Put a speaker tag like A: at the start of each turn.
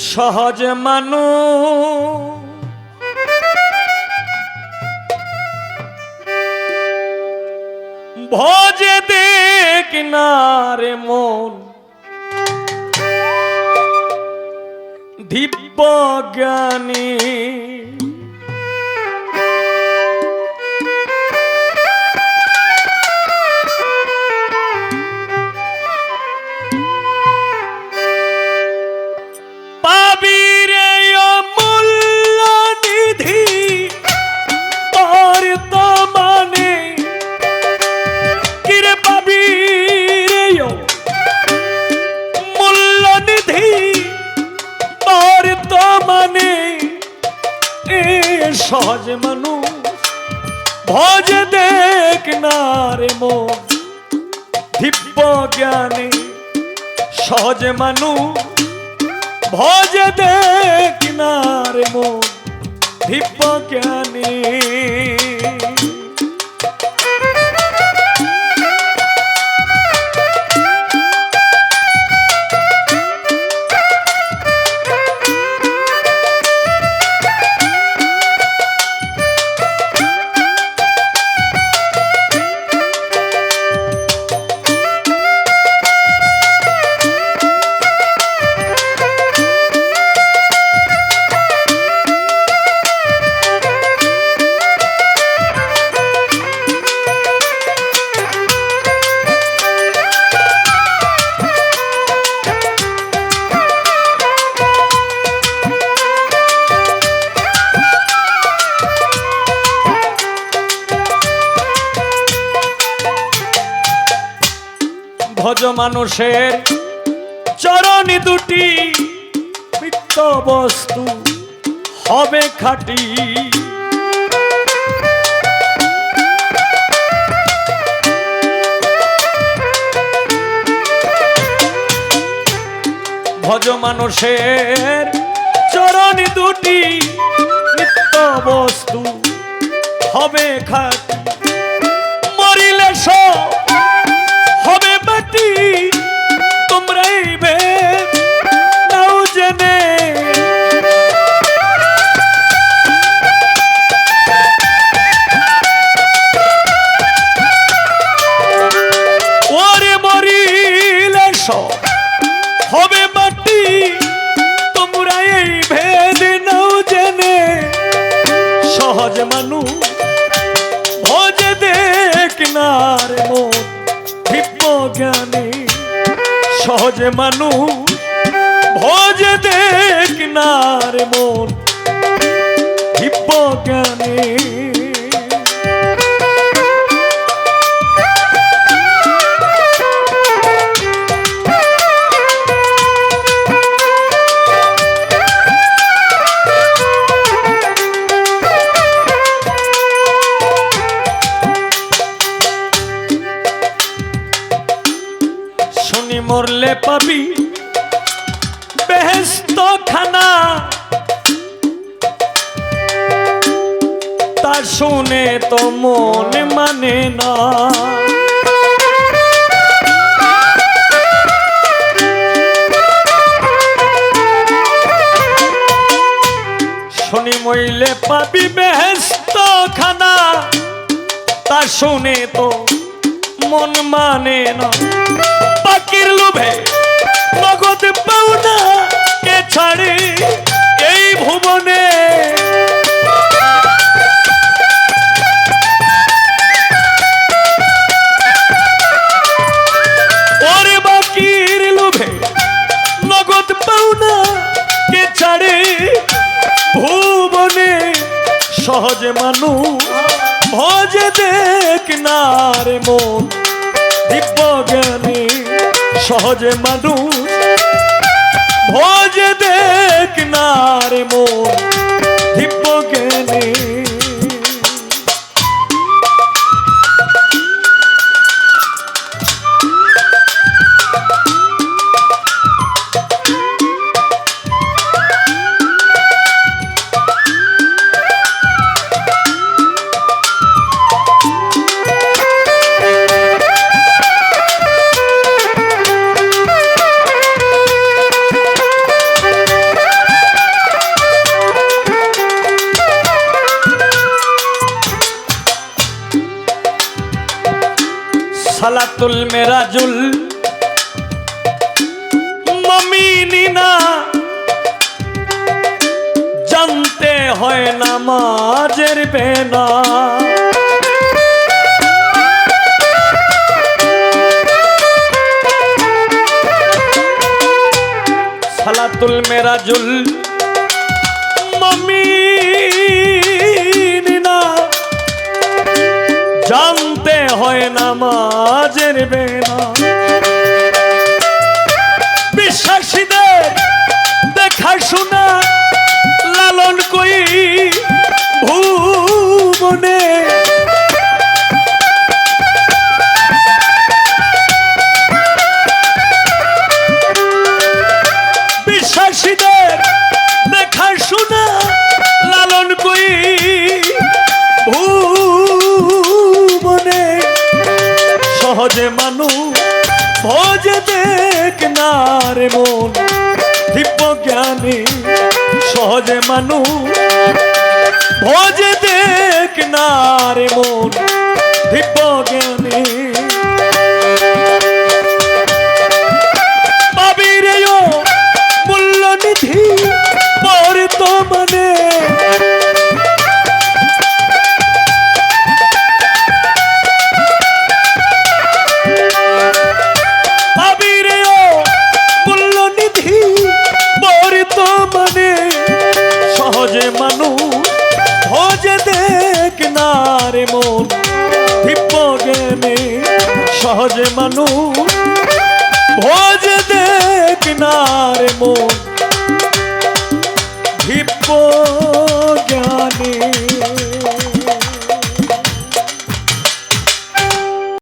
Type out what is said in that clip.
A: সহজ মানু। ভজে দেখ না রে মন। দিব্য জ্ঞানী। ভজ দেখ না রে মন দিব্য জ্ঞানে, সহজ মানু। ভজ দেখ না রে মন দিব্য জ্ঞানী। মানুষের চরণি দুটি মিত্র বস্তু হবে খাটি। ভজ মানুষের চরণি দুটি নিত্য বস্তু হবে খাটি। মরিলে সব সহজে মানুষ ভজে দেখ না রে মন দিব্য জ্ঞানী তা শুনে তো মন মানে না। শুনি মইলে পাবি বেহেস্ত খানা তা শুনে তো মন মানে না। পাখির লোভে নগদ পাওনা, কে ছাড়ে সহজে মানু, ভজে দেখ না রে মন। দিব্য জ্ঞানী সহজে মানু, ভজে দেখ না রে মন। দিব্য জ্ঞানী সালাতুল মেরাজুল মমিনিনা জানতে হয় নামাজের বেনা সালাতুল মেরাজুল নামাজের বেলা বিশ্বাসীদের দেখা শোনা লালন কই ভুবনে সহজে মানুষ ভোজে দেখ না মন। দিব্য জ্ঞানী সহজে মানুষ ভোজে দেখ না রে মন। দিব্য জ্ঞানী দেখ না রে মন দিব্য জ্ঞানে সহজে মানুষ ভোজ দেখ না মন দিব্য জ্ঞানী